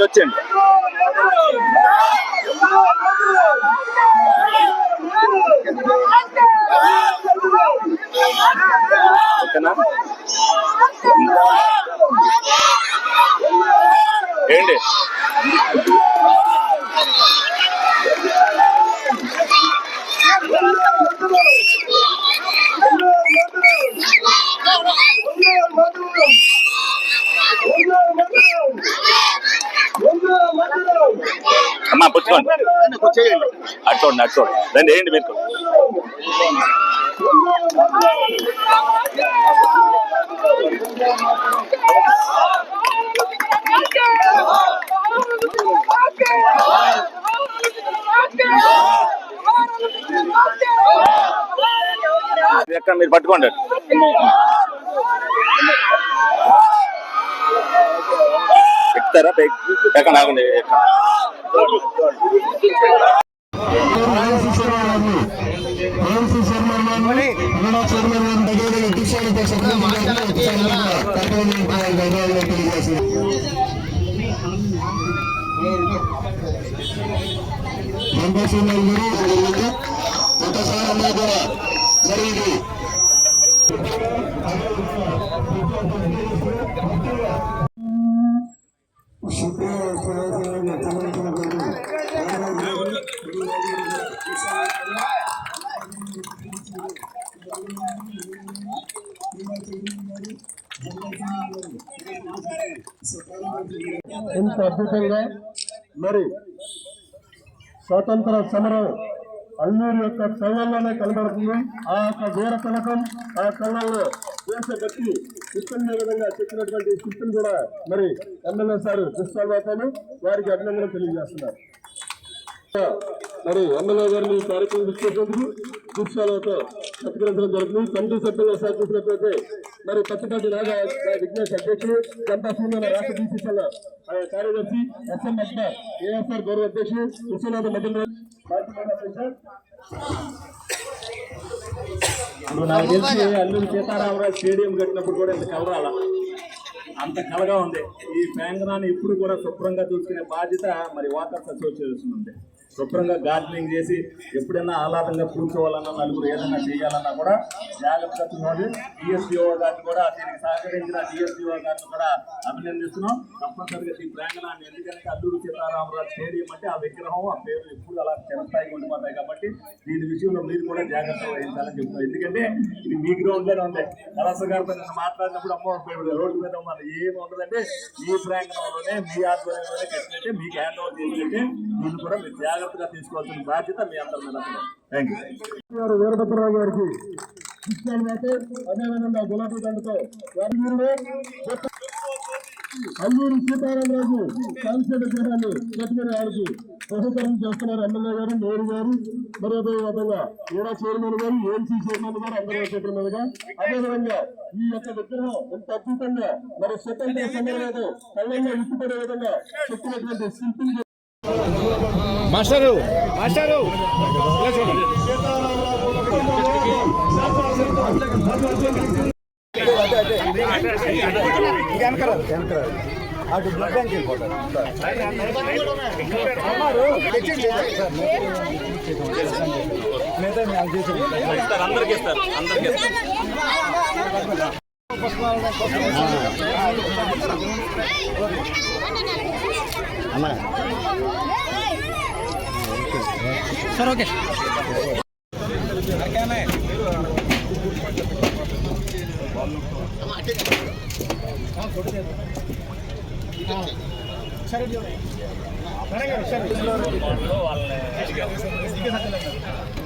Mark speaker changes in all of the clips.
Speaker 1: ఇటు వచ్చేయండి. ఓకేనా? పుచ్చుకోండి అటు చూడండి రండి ఏంటి మీరు ఎక్కడ? మీరు పట్టుకోండి. ఎక్కుతారా? ఎక్కడ? ఆగండి ఎక్కడ?
Speaker 2: సంతోషం గారు ఒకసారి అన్నా కూడా జరిగింది. ఎంత అద్భుతంగా. మరి స్వాతంత్ర సమరం అల్లూరు యొక్క కళ్ళల్లోనే కనబడుతుంది ఆ యొక్క వీర తిలకం ఆ కళ్ళల్లో దేశభక్తి చిత్తం విధంగా చెప్పినటువంటి చిత్తం కూడా మరి ఎమ్మెల్యే సార్ దుష్పాల్వాతాను వారికి అభినందనలు తెలియజేస్తున్నారు. మరి ఎమ్మెల్యే గారిని ఈ కార్యక్రమం తీసుకునేందుకు దీక్షాలతో సత్కరించడం జరుగుతుంది. కమిటీ సభ్యులు సార్ చూసినట్లయితే మరి పచ్చిపాటి రాజా విఘ్నేష్ అధ్యక్షుడు జనతా సూర్య రాష్ట్ర బీసీసీల కార్యదర్శి ఎస్ఎం అక్బర్ ఏఎస్ఆర్ గౌరవ అధ్యక్షుడు విశ్వనాథ మదన్ ఇప్పుడు నాకు తెలిసి అల్లూరు సీతారామరాజు స్టేడియం కట్టినప్పుడు కూడా ఇంత కలరాల అంత కలగా ఉంది. ఈ ప్రాంగణాన్ని ఇప్పుడు కూడా శుభ్రంగా చూసుకునే బాధ్యత మరి వాకర్స్ అసోసియేషన్ ఉంది. శుభ్రంగా గార్డెనింగ్ చేసి ఎప్పుడైనా ఆహ్లాదంగా కూర్చోవాలన్నా నలుగురు ఏదైనా చేయాలన్నా కూడా జాగ్రత్తగా చూడాలి గారిని కూడా దీనికి సహకరించిన డిఎస్డిఓ గారిని కూడా అభినందిస్తున్నాం. తప్పనిసరిగా ఈ ప్రాంగణాన్ని ఎందుకంటే అల్లూరు సీతారామరాజు స్టేడియం అంటే ఆ విగ్రహం ఆ పేరు ఎప్పుడు అలా చిరస్థాయిగా ఉండిపోతాయి కాబట్టి దీని విషయంలో మీరు కూడా జాగ్రత్త వహించాలని చెప్తున్నారు ఎందుకంటే ఇది మీ గ్రౌండ్లోనే ఉంది. కలస గారితో నేను మాట్లాడినప్పుడు అమ్మ పేరు రోడ్డు మీద మన ఏమి ఉండదంటే మీ ప్రాంగణంలోనే మీ ఆధ్వర్యంలోనే కట్టినట్టే మీకు హ్యాండ్ ఓవర్ చేసినట్టే. దీన్ని కూడా మీరు జాగ్రత్తగా తీసుకోవాల్సిన బాధ్యత మీ అందరి మీద థ్యాంక్ యూ వీరభద్రరావు గారికి ఇచ్చానైతే అదేవిధంగా గులాబీ దండతో వారి అల్లూరి సీతారామరాజు కాన్సెట్ చేయడాన్ని పెట్టుకుని వారికి బహుకరణ చేస్తున్నారు ఎమ్మెల్యే గారు మేయర్ గారు మరి అదేవిధంగా ఈడా చైర్మన్ గారు ఏఎంసీ చైర్మన్ గారు అందరూ చెప్పిన మీదుగా. అదేవిధంగా ఈ యొక్క విగ్రహం ఎంత అద్భుతంగా మరి స్వతంత్ర సమరవేదం కళ్ళంగా ఇట్టుపడే విధంగా చెప్పినటువంటి శిల్పిని
Speaker 3: మాస్టరు మాస్టరు.
Speaker 4: అటు బ్లడ్ బ్యాంక్ వెళ్ళిపోతారు మిగతా మేము చేసి
Speaker 1: ఇస్తారు ఇస్తారు.
Speaker 3: సార్ ఓకే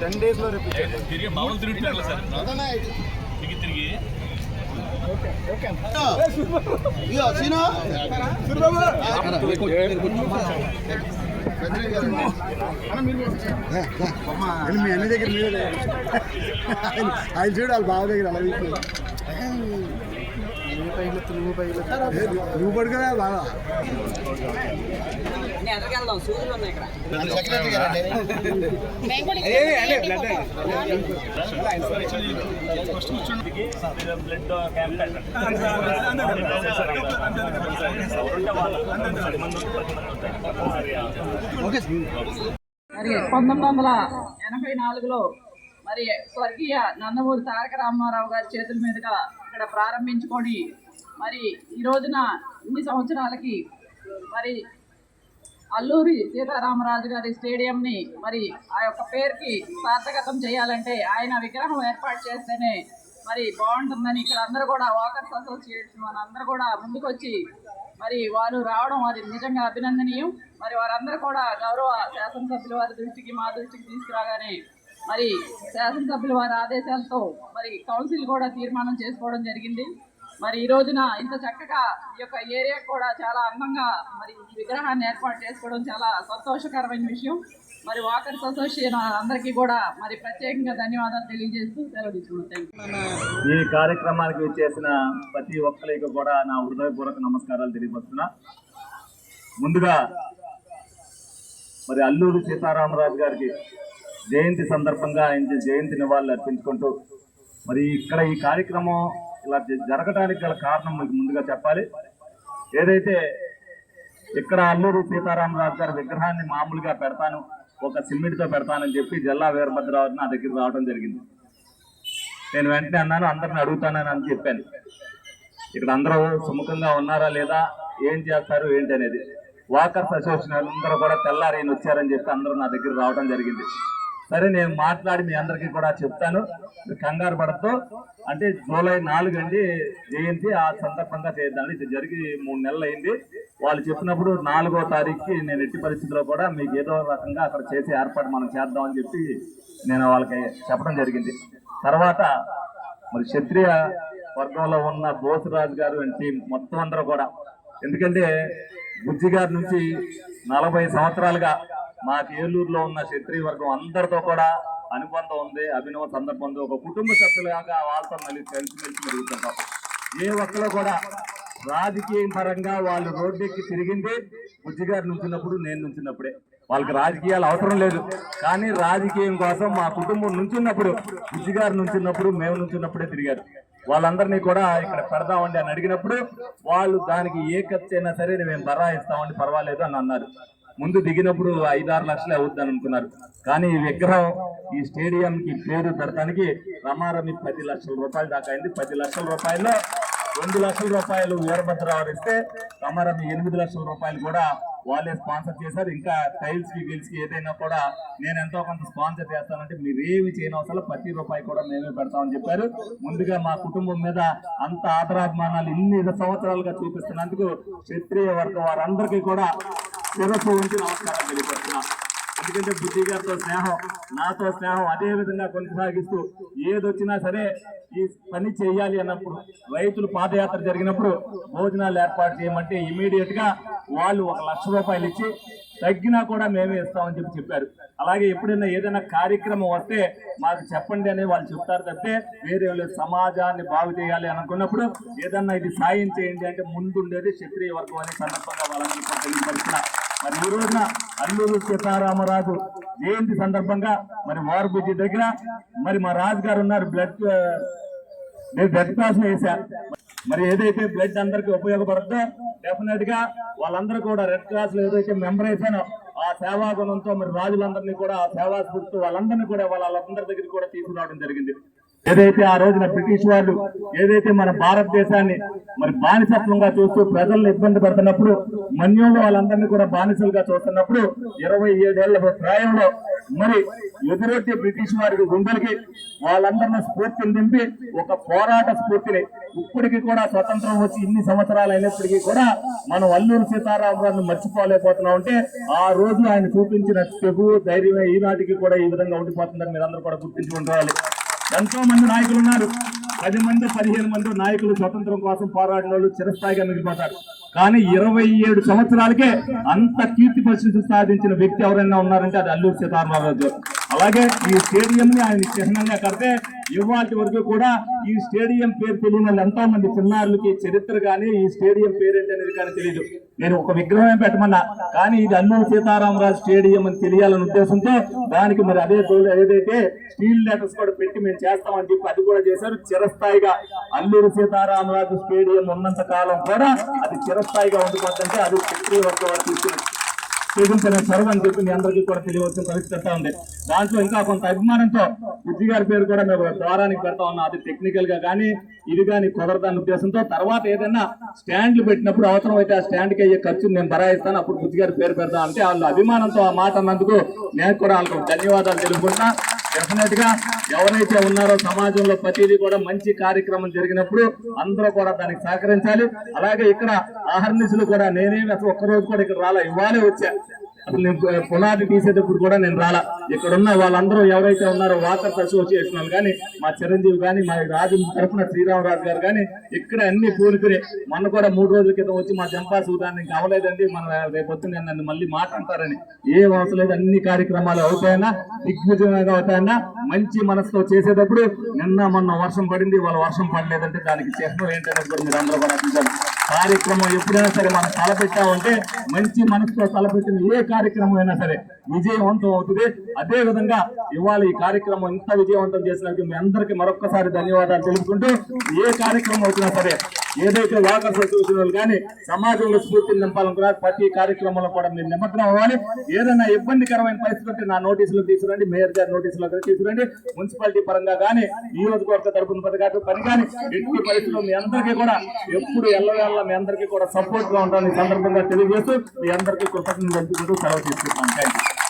Speaker 4: టెన్ డేస్లో రేపు
Speaker 1: తిరిగి మామూలు తిరుగుతున్నారు సార్. తిరిగి తిరిగి
Speaker 4: మీ అన్ని దగ్గర ఆయన చూడు వాళ్ళ బావ దగ్గర అలా. నువ్వు బాగా
Speaker 5: పంతొమ్మిది వందల ఎనభై నాలుగులో మరి స్వర్గీయ నందమూరి తారక రామారావు గారి చేతుల మీదుగా ఇక్కడ ప్రారంభించుకొని మరి ఈ రోజున ఇన్ని సంవత్సరాలకి మరి అల్లూరి సీతారామరాజు గారి స్టేడియంని మరి ఆ యొక్క పేరుకి సార్థకతం చేయాలంటే ఆయన విగ్రహం ఏర్పాటు చేస్తేనే మరి బాగుంటుందని ఇక్కడ అందరూ కూడా వాకర్స్ అసోసియేషన్ వాళ్ళందరూ కూడా ముందుకొచ్చి మరి వారు రావడం అది నిజంగా అభినందనీయం. మరి వారందరూ కూడా గౌరవ శాసనసభ్యుల వారి దృష్టికి మా దృష్టికి తీసుకురాగానే మరి శాసనసభ్యుల వారి ఆదేశాలతో మరి కౌన్సిల్ కూడా తీర్మానం చేసుకోవడం జరిగింది. మరి ఈ రోజున ఇంత చక్కగా ఈ యొక్క ఏరియా కూడా చాలా అందంగా మరి ఈ విగ్రహాన్ని ఏర్పాటు చేసుకోవడం చాలా సంతోషకరమైన విషయం. మరి వాకర్స్ అసోసియేషన్ అందరికీ కూడా మరి ప్రత్యేకంగా ధన్యవాదాలు తెలియజేస్తూ సెలవు తీసుకుంటాం
Speaker 1: ఈ కార్యక్రమానికి చేసిన ప్రతి ఒక్కరికి కూడా నా హృదయపూర్వక నమస్కారాలు తెలియపరుస్తున్నా. ముందుగా మరి అల్లూరు సీతారామరాజు గారికి జయంతి సందర్భంగా ఆయన జయంతి నివాళులు అర్పించుకుంటూ మరి ఇక్కడ ఈ కార్యక్రమం ఇలా జరగడానికి గల కారణం మీకు ముందుగా చెప్పాలి. ఏదైతే ఇక్కడ అల్లూరు సీతారామరాజు గారి విగ్రహాన్ని మామూలుగా పెడతాను ఒక సిమెంట్తో పెడతానని చెప్పి జల్లా వీరభద్రరావు నా దగ్గర రావడం జరిగింది. నేను వెంటనే అన్నాను అందరిని అడుగుతానని అని చెప్పాను. ఇక్కడ అందరూ సుముఖంగా ఉన్నారా లేదా ఏం చేస్తారు ఏంటి అనేది వాకర్స్ అసోసియేషన్ అందరూ కూడా తెల్లారి వచ్చారని చెప్పి అందరూ నా దగ్గర రావడం జరిగింది. సరే నేను మాట్లాడి మీ అందరికీ కూడా చెప్తాను. కంగారు పడద్దు. అంటే జూలై నాలుగు అండి జయంతి ఆ సందర్భంగా చేద్దాం ఇది జరిగి మూడు నెలలు అయింది. వాళ్ళు చెప్పినప్పుడు నాలుగో తారీఖుకి నేను ఎట్టి పరిస్థితిలో కూడా మీకు ఏదో రకంగా అక్కడ చేసే ఏర్పాటు మనం చేద్దామని చెప్పి నేను వాళ్ళకి చెప్పడం జరిగింది. తర్వాత మరి క్షత్రియ వర్గంలో ఉన్న బోసురాజు గారు అంటే మొత్తం అందరూ కూడా. ఎందుకంటే బుజ్జి గారి నుంచి నలభై సంవత్సరాలుగా మా ఏలూరులో ఉన్న క్షత్రియ వర్గం అందరితో కూడా అనుబంధం ఉంది అభినవ సందర్భం ఉంది. ఒక కుటుంబ సభ్యులుగా వాళ్ళతో మళ్ళీ కలిసి మెలిసి మెరుగుతుంటాం ఏ ఒక్కరు కూడా రాజకీయ పరంగా వాళ్ళు రోడ్డెక్కి తిరిగింది బుజ్జిగారు నుంచినప్పుడు నేను నుంచినప్పుడే వాళ్ళకి రాజకీయాలు అవసరం లేదు. కానీ రాజకీయం కోసం మా కుటుంబం నుంచున్నప్పుడు బుజ్జిగారు నుంచినప్పుడు మేము నుంచినప్పుడే తిరిగారు. వాళ్ళందరినీ కూడా ఇక్కడ పెడదామండి అని అడిగినప్పుడు వాళ్ళు దానికి ఏ ఖర్చు అయినా సరే మేము బరా ఇస్తామండి పర్వాలేదు అని అన్నారు. ముందు దిగినప్పుడు ఐదారు లక్షలే అవుద్దని అనుకున్నారు. కానీ ఈ విగ్రహం ఈ స్టేడియం కి పేరు పెడతానికి రమారమి పది లక్షల రూపాయలు దాకా అయింది. పది లక్షల రూపాయల్లో రెండు లక్షల రూపాయలు వీరభద్రరావు ఇస్తే రమారమి ఎనిమిది లక్షల రూపాయలు కూడా వాళ్ళే స్పాన్సర్ చేశారు. ఇంకా టైల్స్కి గిల్స్కి ఏదైనా కూడా నేను ఎంతో కొంత స్పాన్సర్ చేస్తానంటే మీరు ఏమి చేయని ప్రతి రూపాయి కూడా మేమే పెడతామని చెప్పారు. ముందుగా మా కుటుంబం మీద అంత ఆదరాభిమానాలు ఇన్ని సంవత్సరాలుగా చూపిస్తున్నందుకు క్షత్రియ వర్గం వారందరికీ కూడా శిరస్సు ఉంచి నమస్కారం తెలియపరుస్తున్నా ఎందుకంటే బుద్ధి గారితో స్నేహం నాతో స్నేహం అదే విధంగా కొనసాగిస్తూ ఏదొచ్చినా సరే ఈ పని చేయాలి అన్నప్పుడు రైతులు పాదయాత్ర జరిగినప్పుడు భోజనాలు ఏర్పాటు చేయమంటే ఇమీడియట్గా వాళ్ళు ఒక లక్ష రూపాయలు ఇచ్చి తగ్గినా కూడా మేమే ఇస్తామని చెప్పి చెప్పారు. అలాగే ఎప్పుడైనా ఏదైనా కార్యక్రమం వస్తే మాకు చెప్పండి అని వాళ్ళు చెప్తారు తప్పితే వేరే వాళ్ళు సమాజాన్ని బాగు చేయాలి అనుకున్నప్పుడు ఏదన్నా ఇది సాయం చేయండి అంటే ముందుండేది క్షత్రియ వర్గం అనే సందర్భంగా వాళ్ళని తెలియపరిచిన మరి ఈ రోజున అల్లూరు సీతారామరాజు జయంతి సందర్భంగా మరి వారు దగ్గర మరి మా రాజు గారు ఉన్నారు బ్లడ్ నేను బ్లడ్ క్లాస్ వేసా మరి ఏదైతే బ్లడ్ అందరికి ఉపయోగపడుతుందో డెఫినెట్గా వాళ్ళందరూ కూడా రెడ్ క్రాస్లో ఏదైతే మెంబర్ అయిపోయినో ఆ సేవా గుణంతో మరి రాజులందరినీ కూడా ఆ సేవా స్ఫూర్తితో వాళ్ళందరినీ కూడా వాళ్ళందరి దగ్గర కూడా తీసుకురావడం జరిగింది. ఏదైతే ఆ రోజున బ్రిటిష్ వాళ్ళు ఏదైతే మన భారతదేశాన్ని మరి బానిసత్వంగా చూస్తూ ప్రజలను ఇబ్బంది పడుతున్నప్పుడు మన్యంలో వాళ్ళందరినీ కూడా బానిసలుగా చూస్తున్నప్పుడు ఇరవై ఏడేళ్ళ ప్రాయంలో మరి ఎదురొచ్చే బ్రిటిష్ వారికి గుండెలకి వాళ్ళందరినీ స్ఫూర్తిని దింపి ఒక పోరాట స్ఫూర్తిని ఇప్పటికి కూడా స్వతంత్రం వచ్చి ఇన్ని సంవత్సరాలు అయినప్పటికీ కూడా మనం అల్లూరు సీతారామరాజును మర్చిపోలేకపోతున్నాం అంటే ఆ రోజు ఆయన చూపించిన తెగు ధైర్యమే ఈనాటికి కూడా ఈ విధంగా ఉండిపోతుందని మీరందరూ కూడా గుర్తించుకుంటారు ఎంతో మంది నాయకులు ఉన్నారు. పది మంది పదిహేను మంది నాయకులు స్వతంత్రం కోసం పోరాడిన వాళ్ళు చిరస్థాయిగా మిగిలిపోతారు. కానీ ఇరవై ఏడు సంవత్సరాలకే అంత కీర్తి పరిస్థితి సాధించిన వ్యక్తి ఎవరైనా ఉన్నారంటే అది అల్లూరు సీతారామరాజు అలాగే ఈ స్టేడియం ని ఆయన చిహ్నంగా కడితే ఇవాటి వరకు కూడా ఈ స్టేడియం పేరు తెలియని ఎంతో మంది చిన్నారులకి చరిత్ర కానీ ఈ స్టేడియం పేరు ఏంటి అనేది కానీ తెలియదు నేను ఒక విగ్రహం పెట్టమన్నా కానీ ఇది అల్లూరు సీతారామరాజు స్టేడియం అని తెలియాలనే ఉద్దేశంతో దానికి మరి అదే తోలు ఏదైతే స్టీల్ లెటర్స్ కూడా పెట్టి మేము చేస్తామని చెప్పి అది కూడా చేశారు. చిరస్థాయిగా అల్లూరు సీతారామరాజు స్టేడియం ఉన్నంత కాలం కూడా అది చిరస్థాయిగా ఉండిపోతుంటే అది చక్రవర్తి వారు తీసుకున్న చూపించిన చొరవ అని చెప్పి మీ అందరికీ కూడా తెలియవచ్చు పరిస్థితి ఉంది. దాంట్లో ఇంకా కొంత అభిమానంతో బుద్ధి గారి పేరు కూడా మేము ద్వారానికి పెడతా ఉన్నాం. అది టెక్నికల్గా కానీ ఇది కానీ కుదరదన్న ఉద్దేశంతో తర్వాత ఏదైనా స్టాండ్లు పెట్టినప్పుడు అవసరం అయితే ఆ స్టాండ్కి అయ్యే ఖర్చు నేను భరాయిస్తాను. అప్పుడు బుద్ధి గారి పేరు పెడతాం అంటే వాళ్ళు అభిమానంతో ఆ మాట అన్నందుకు నేను కూడా వాళ్ళకు ధన్యవాదాలు తెలుపుకుంటున్నా. డెఫినెట్గా ఎవరైతే ఉన్నారో సమాజంలో ప్రతిదీ కూడా మంచి కార్యక్రమం జరిగినప్పుడు అందరూ కూడా దానికి సహకరించాలి. అలాగే ఇక్కడ ఆహర్నిశలు కూడా నేనేమి అసలు ఒక్కరోజు కూడా ఇక్కడ రాలా ఇవ్వాలే వచ్చా. అసలు నేను పునాది తీసేటప్పుడు కూడా నేను రాలా. ఇక్కడున్న వాళ్ళందరూ ఎవరైతే ఉన్నారో వాకర్స్ అసోసియేషన్ వాళ్ళు కానీ మా చిరంజీవి కానీ మా రాజు తరఫున శ్రీరామరాజు గారు కానీ ఇక్కడ అన్ని పూనుకుని మొన్న కూడా మూడు రోజుల క్రితం వచ్చి మా జంపా సూదాన్ని అవలేదండి. అవ్వలేదండి మన రేపొద్దున నన్ను మళ్ళీ మాట్లాడతారని ఏం అవసరం లేదు అన్ని కార్యక్రమాలు అవుతాయన్నా దిగ్విజయంగా అవుతాయన్నా మంచి మనసులో చేసేటప్పుడు నిన్న మొన్న వర్షం పడింది వాళ్ళ వర్షం పడలేదంటే దానికి చిహ్నం ఏంటనేది కూడా మీరు అందరూ కూడా కార్యక్రమం ఎప్పుడైనా సరే మనం తలపెట్టామంటే మంచి మనసుతో తలపెట్టిన ఏ కార్యక్రమం అయినా సరే విజయవంతం అవుతుంది. అదే విధంగా ఇవాళ ఈ కార్యక్రమం ఇంత విజయవంతం చేసినందుకు మీ అందరికీ మరొక్కసారి ధన్యవాదాలు తెలుపుకుంటూ ఏ కార్యక్రమం అవుతున్నా సరే ఏదైతే వాకర్ అసోసియేషన్ వాళ్ళు కానీ సమాజంలో స్ఫూర్తిని నింపాలనుకున్నా ప్రతి కార్యక్రమంలో కూడా మీరు నిమగ్నం అవ్వాలి. ఏదైనా ఇబ్బందికరమైన పరిస్థితి ఉంటే నా నోటీసులు తీసుకురండి. మేయర్ గారి నోటీసులు తీసుకురండి. మున్సిపాలిటీ పరంగా కానీ ఈ రోజు నియోజకవర్గ తరపున పని కానీ ఎట్టి పరిస్థితుల్లో మీ అందరికీ కూడా ఎప్పుడు ఎల్లవేళ మీ అందరికీ కూడా సపోర్ట్గా ఉండాలని ఈ సందర్భంగా తెలియజేస్తూ మీ అందరికీ కృతజ్ఞతలు తెలుపుకుంటూ సెలవు తీసుకుంటాను థ్యాంక్ యూ